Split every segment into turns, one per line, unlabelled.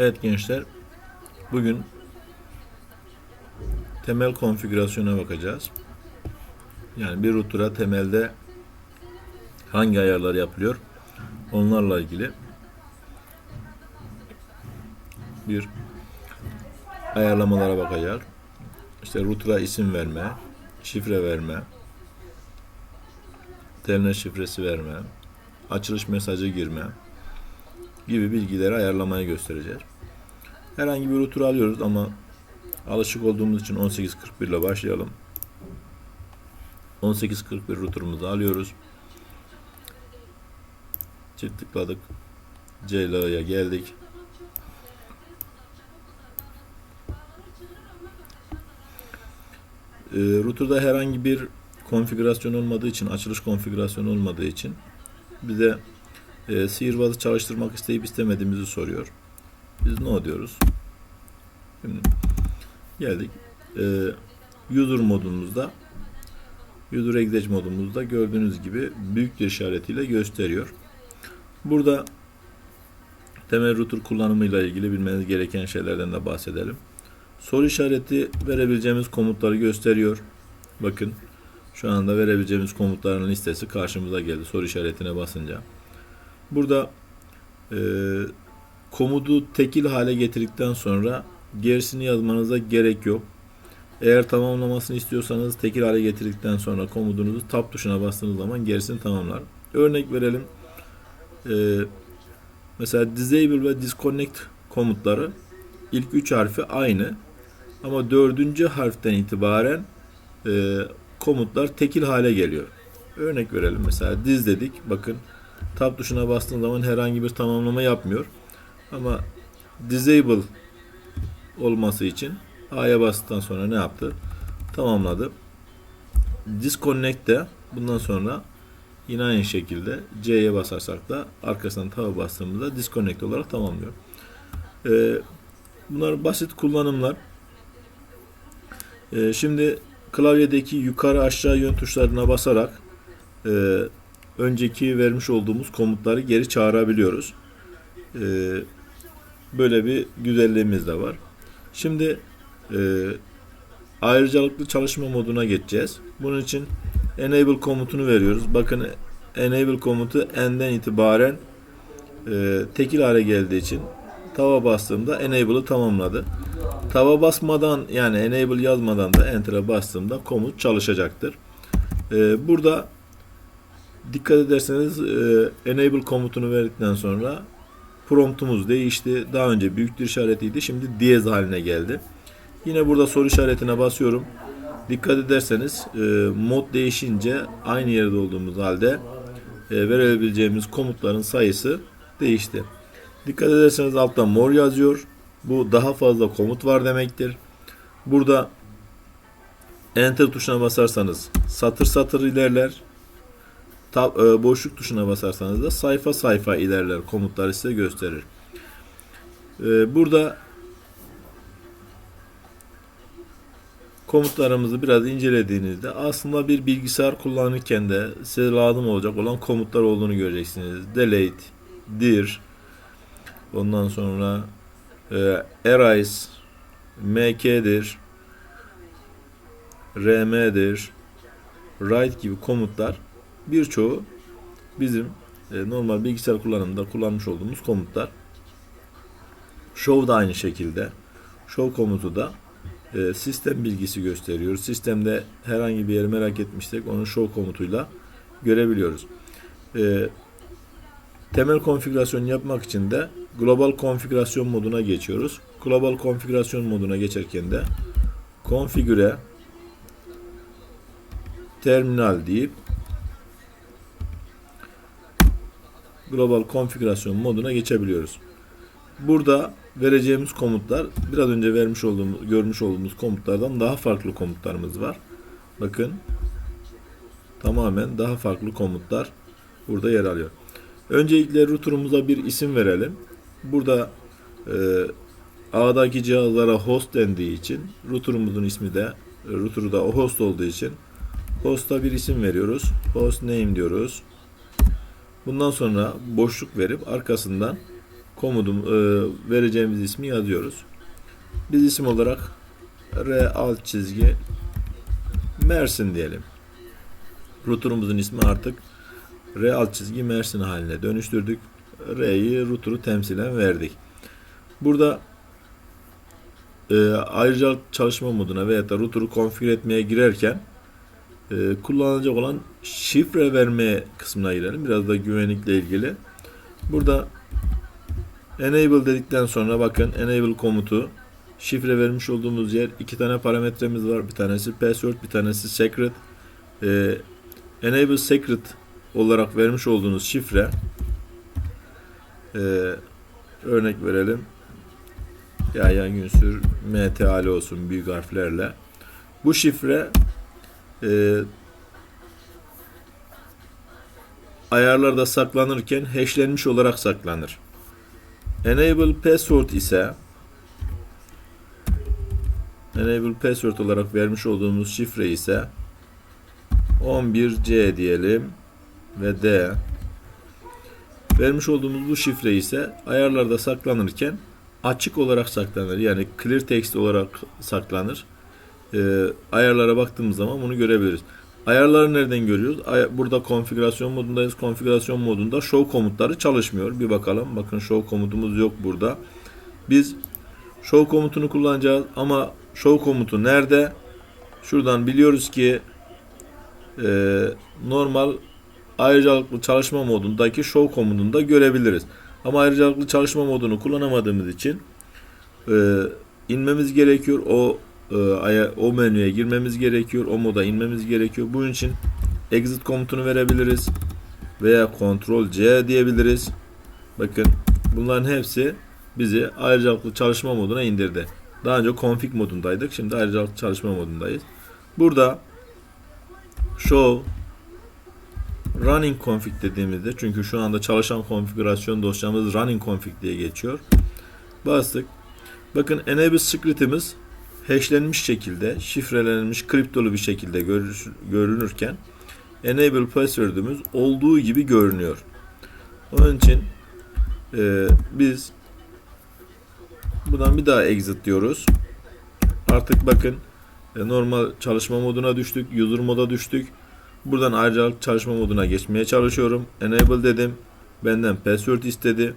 Evet gençler, bugün temel konfigürasyona bakacağız. Yani bir router'a temelde hangi ayarlar yapılıyor onlarla ilgili bir ayarlamalara bakacağız. İşte router'a isim verme, şifre verme, telnet şifresi verme, açılış mesajı girme gibi bilgileri ayarlamayı göstereceğiz. Herhangi bir router alıyoruz ama alışık olduğumuz için 1841 ile başlayalım. 1841 router'ımızı alıyoruz. Çift tıkladık. CLA'ya geldik. E, router'da herhangi bir konfigürasyon olmadığı için, açılış konfigürasyonu olmadığı için bize e, sihirbazı çalıştırmak isteyip istemediğimizi soruyor. Biz no diyoruz. Şimdi geldik. E, user modumuzda user exec modumuzda gördüğünüz gibi büyük bir işaretiyle gösteriyor. Burada temel router kullanımıyla ilgili bilmeniz gereken şeylerden de bahsedelim. Soru işareti verebileceğimiz komutları gösteriyor. Bakın şu anda verebileceğimiz komutların listesi karşımıza geldi soru işaretine basınca. Burada e, komutu tekil hale getirdikten sonra gerisini yazmanıza gerek yok. Eğer tamamlamasını istiyorsanız tekil hale getirdikten sonra komutunuzu tab tuşuna bastığınız zaman gerisini tamamlar. Örnek verelim. E, mesela disable ve disconnect komutları ilk üç harfi aynı. Ama dördüncü harften itibaren e, komutlar tekil hale geliyor. Örnek verelim mesela diz dedik. Bakın tab tuşuna bastığın zaman herhangi bir tamamlama yapmıyor. Ama disable olması için A'ya bastıktan sonra ne yaptı? Tamamladı. Disconnect de bundan sonra yine aynı şekilde C'ye basarsak da arkasından taba bastığımızda disconnect olarak tamamlıyor. Ee, bunlar basit kullanımlar. Ee, şimdi klavyedeki yukarı aşağı yön tuşlarına basarak e, önceki vermiş olduğumuz komutları geri çağırabiliyoruz. E, böyle bir güzelliğimiz de var. Şimdi e, ayrıcalıklı çalışma moduna geçeceğiz. Bunun için enable komutunu veriyoruz. Bakın enable komutu n'den itibaren e, tekil hale geldiği için tava bastığımda enable'ı tamamladı. Tava basmadan yani enable yazmadan da enter'a bastığımda komut çalışacaktır. Ee, burada dikkat ederseniz e, enable komutunu verdikten sonra promptumuz değişti. Daha önce büyüktür işaretiydi. Şimdi diyez haline geldi. Yine burada soru işaretine basıyorum. Dikkat ederseniz e, mod değişince aynı yerde olduğumuz halde e, verebileceğimiz komutların sayısı değişti. Dikkat ederseniz altta mor yazıyor. Bu daha fazla komut var demektir. Burada Enter tuşuna basarsanız satır satır ilerler. E, boşluk tuşuna basarsanız da sayfa sayfa ilerler. Komutları size gösterir. E, burada komutlarımızı biraz incelediğinizde aslında bir bilgisayar kullanırken de size lazım olacak olan komutlar olduğunu göreceksiniz. Delete, dir, ondan sonra e, Arise, MK'dir, RM'dir, write gibi komutlar birçoğu bizim e, normal bilgisayar kullanımında kullanmış olduğumuz komutlar. Show da aynı şekilde. Show komutu da e, sistem bilgisi gösteriyor. Sistemde herhangi bir yeri merak etmişsek onu show komutuyla görebiliyoruz. E, temel konfigürasyon yapmak için de global konfigürasyon moduna geçiyoruz. Global konfigürasyon moduna geçerken de konfigüre terminal deyip global konfigürasyon moduna geçebiliyoruz. Burada vereceğimiz komutlar biraz önce vermiş olduğumuz görmüş olduğumuz komutlardan daha farklı komutlarımız var. Bakın tamamen daha farklı komutlar burada yer alıyor. Öncelikle router'umuza bir isim verelim. Burada e, ağdaki cihazlara host dendiği için router'umuzun ismi de router'da o host olduğu için host'a bir isim veriyoruz. Host name diyoruz. Bundan sonra boşluk verip arkasından komudum e, vereceğimiz ismi yazıyoruz. Biz isim olarak R alt çizgi Mersin diyelim. Router'umuzun ismi artık R alt çizgi Mersin haline dönüştürdük. R'yi router'u temsilen verdik. Burada e, ayrıca çalışma moduna veya da router'u konfigür etmeye girerken e, kullanılacak olan şifre verme kısmına girelim. Biraz da güvenlikle ilgili. Burada enable dedikten sonra bakın enable komutu şifre vermiş olduğumuz yer iki tane parametremiz var. Bir tanesi password, bir tanesi secret. E, enable secret olarak vermiş olduğunuz şifre e, örnek verelim. Yahya Günsür MTAL olsun büyük harflerle. Bu şifre e, ayarlarda saklanırken hashlenmiş olarak saklanır. Enable password ise Enable password olarak vermiş olduğumuz şifre ise 11C diyelim ve D vermiş olduğumuz bu şifre ise ayarlarda saklanırken açık olarak saklanır. Yani clear text olarak saklanır. Ee, ayarlara baktığımız zaman bunu görebiliriz. Ayarları nereden görüyoruz? Burada konfigürasyon modundayız. Konfigürasyon modunda show komutları çalışmıyor. Bir bakalım. Bakın show komutumuz yok burada. Biz show komutunu kullanacağız ama show komutu nerede? Şuradan biliyoruz ki e, normal ayrıcalıklı çalışma modundaki show komutunda görebiliriz. Ama ayrıcalıklı çalışma modunu kullanamadığımız için e, inmemiz gerekiyor. O e, o menüye girmemiz gerekiyor. O moda inmemiz gerekiyor. Bunun için exit komutunu verebiliriz veya Ctrl C diyebiliriz. Bakın bunların hepsi bizi ayrıcalıklı çalışma moduna indirdi. Daha önce config modundaydık. Şimdi ayrıcalıklı çalışma modundayız. Burada show running config dediğimizde çünkü şu anda çalışan konfigürasyon dosyamız running config diye geçiyor. Bastık. Bakın enable script'imiz hashlenmiş şekilde, şifrelenmiş, kriptolu bir şekilde görünürken enable password'ümüz olduğu gibi görünüyor. Onun için e, biz buradan bir daha exit diyoruz. Artık bakın e, normal çalışma moduna düştük, user moda düştük. Buradan ayrıcalık çalışma moduna geçmeye çalışıyorum. Enable dedim. Benden password istedi.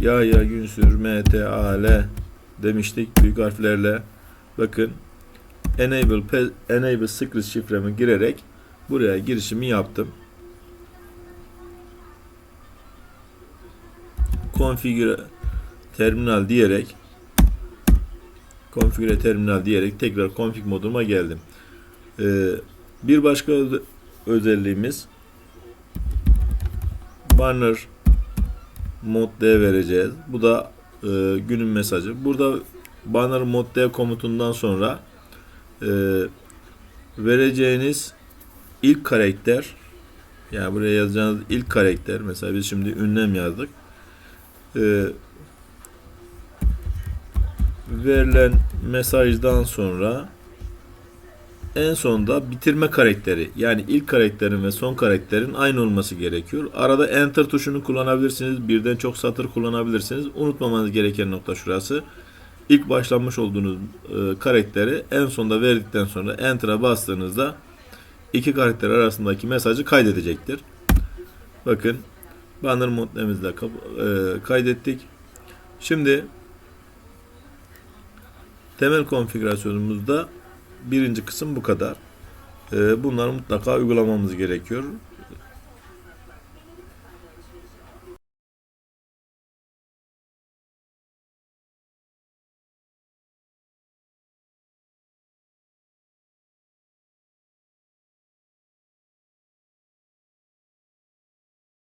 Ya ya Günsür MTAL demiştik büyük harflerle. Bakın enable enable secret şifremi girerek buraya girişimi yaptım. Configure terminal diyerek configure terminal diyerek tekrar config moduma geldim. Ee, bir başka öz- özelliğimiz banner mod vereceğiz. Bu da e, günün mesajı. Burada banner mod D komutundan sonra e, vereceğiniz ilk karakter yani buraya yazacağınız ilk karakter mesela biz şimdi ünlem yazdık. E, verilen mesajdan sonra en sonda bitirme karakteri yani ilk karakterin ve son karakterin aynı olması gerekiyor. Arada enter tuşunu kullanabilirsiniz. Birden çok satır kullanabilirsiniz. Unutmamanız gereken nokta şurası. İlk başlanmış olduğunuz e, karakteri en sonda verdikten sonra enter'a bastığınızda iki karakter arasındaki mesajı kaydedecektir. Bakın banner modlemizle e, kaydettik. Şimdi temel konfigürasyonumuzda birinci kısım bu kadar. Ee, Bunları mutlaka uygulamamız gerekiyor.